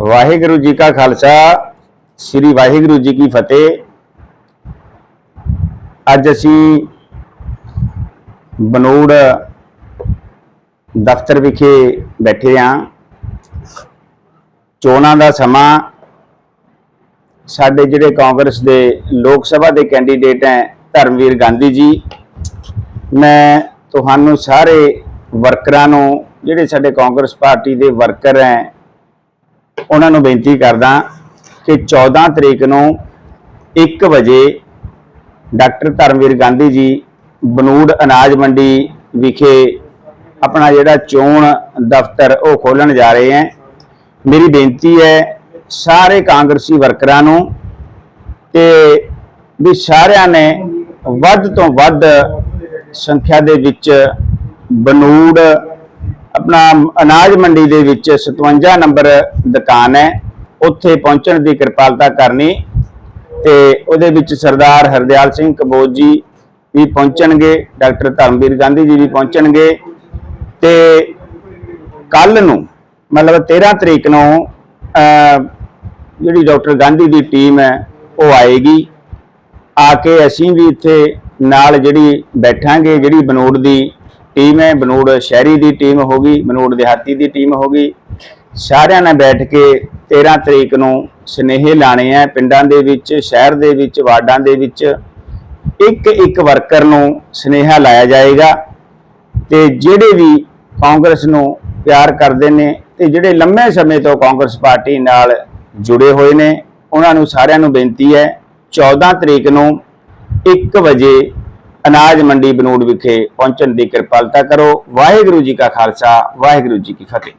ਵਾਹਿਗੁਰੂ ਜੀ ਕਾ ਖਾਲਸਾ, ਸ੍ਰੀ ਵਾਹਿਗੁਰੂ ਜੀ ਕੀ ਫਤਿਹ। ਅੱਜ ਅਸੀਂ ਬਨੋੜ ਦਫ਼ਤਰ ਵਿਖੇ ਬੈਠੇ ਹਾਂ ਚੋਣਾਂ ਦਾ ਸਮਾਂ, ਸਾਡੇ ਜਿਹੜੇ ਕਾਂਗਰਸ ਦੇ ਲੋਕ ਸਭਾ ਦੇ ਕੈਂਡੀਡੇਟ ਹੈ ਧਰਮਵੀਰ ਗਾਂਧੀ ਜੀ, ਮੈਂ ਤੁਹਾਨੂੰ ਸਾਰੇ ਵਰਕਰਾਂ ਨੂੰ ਜਿਹੜੇ ਸਾਡੇ ਕਾਂਗਰਸ ਪਾਰਟੀ ਦੇ ਵਰਕਰ ਹੈ, ਉਹਨਾਂ ਨੂੰ ਬੇਨਤੀ ਕਰਦਾ ਕਿ 14 ਤਰੀਕ ਨੂੰ 1 ਵਜੇ ਡਾਕਟਰ ਧਰਮਵੀਰ ਗਾਂਧੀ ਜੀ ਬਨੂੜ ਅਨਾਜ ਮੰਡੀ ਵਿਖੇ ਆਪਣਾ ਜਿਹੜਾ ਚੋਣ ਦਫ਼ਤਰ ਉਹ ਖੋਲਣ ਜਾ ਰਹੇ ਹੈ। ਮੇਰੀ ਬੇਨਤੀ ਹੈ ਸਾਰੇ ਕਾਂਗਰਸੀ ਵਰਕਰਾਂ ਨੂੰ ਤੇ ਵੀ ਸਾਰਿਆਂ ਨੇ ਵੱਧ ਤੋਂ ਵੱਧ ਸੰਖਿਆ ਦੇ ਵਿੱਚ ਬਨੂੜ ਆਪਣਾ ਅਨਾਜ ਮੰਡੀ ਦੇ ਵਿੱਚ 57 ਨੰਬਰ ਦੁਕਾਨ ਹੈ। ਉੱਥੇ ਪਹੁੰਚਣ ਦੀ ਕਿਰਪਾਲਤਾ ਕਰਨੀ ਤੇ ਉਹਦੇ ਵਿੱਚ ਸਰਦਾਰ ਹਰਦਿਆਲ ਸਿੰਘ ਕਬੋਜ ਜੀ ਵੀ ਪਹੁੰਚਣਗੇ, ਡਾਕਟਰ ਧਰਮਵੀਰ ਗਾਂਧੀ ਜੀ ਵੀ ਪਹੁੰਚਣਗੇ ਤੇ ਕੱਲ ਨੂੰ, ਮਤਲਬ 13 ਤਰੀਕ ਨੂੰ ਜਿਹੜੀ ਡਾਕਟਰ ਗਾਂਧੀ ਦੀ ਟੀਮ ਹੈ, ਉਹ ਆਏਗੀ। ਆ ਕੇ ਅਸੀਂ ਵੀ ਇੱਥੇ ਨਾਲ ਜਿਹੜੀ ਬੈਠਾਂਗੇ, ਜਿਹੜੀ ਬਨੋੜ ਦੀ ਟੀਮ ਹੈ, ਬਨੂੜ ਸ਼ਹਿਰੀ ਦੀ ਟੀਮ ਹੋਗੀ ਬਨੂੜ ਦਿਹਾਤੀ ਦੀ ਟੀਮ ਹੋਗੀ ਸਾਰਿਆਂ ਨਾਲ ਬੈਠ ਕੇ 13 ਤਰੀਕ ਨੂੰ ਸਨੇਹੇ ਲਾਣੇ ਆ, ਪਿੰਡਾਂ ਦੇ ਵਿੱਚ, ਸ਼ਹਿਰ ਦੇ ਵਿੱਚ, ਵਾਰਡਾਂ ਦੇ ਵਿੱਚ। ਇੱਕ ਇੱਕ ਵਰਕਰ ਨੂੰ ਸਨੇਹਾ ਲਾਇਆ ਜਾਏਗਾ ਤੇ ਜਿਹੜੇ ਵੀ ਕਾਂਗਰਸ ਨੂੰ ਪਿਆਰ ਕਰਦੇ ਨੇ ਤੇ ਜਿਹੜੇ ਲੰਮੇ ਸਮੇਂ ਤੋਂ ਕਾਂਗਰਸ ਪਾਰਟੀ ਨਾਲ ਜੁੜੇ ਹੋਏ ਨੇ, ਉਹਨਾਂ ਨੂੰ ਸਾਰਿਆਂ ਨੂੰ ਬੇਨਤੀ ਹੈ 14 ਤਰੀਕ ਨੂੰ 1 ਵਜੇ ਅਨਾਜ ਮੰਡੀ ਬਨੂੜ ਵਿਖੇ ਪਹੁੰਚਣ ਦੀ ਕਿਰਪਾਲਤਾ ਕਰੋ। ਵਾਹਿਗੁਰੂ ਜੀ ਕਾ ਖਾਲਸਾ, ਵਾਹਿਗੁਰੂ ਜੀ ਕੀ ਫਤਿਹ।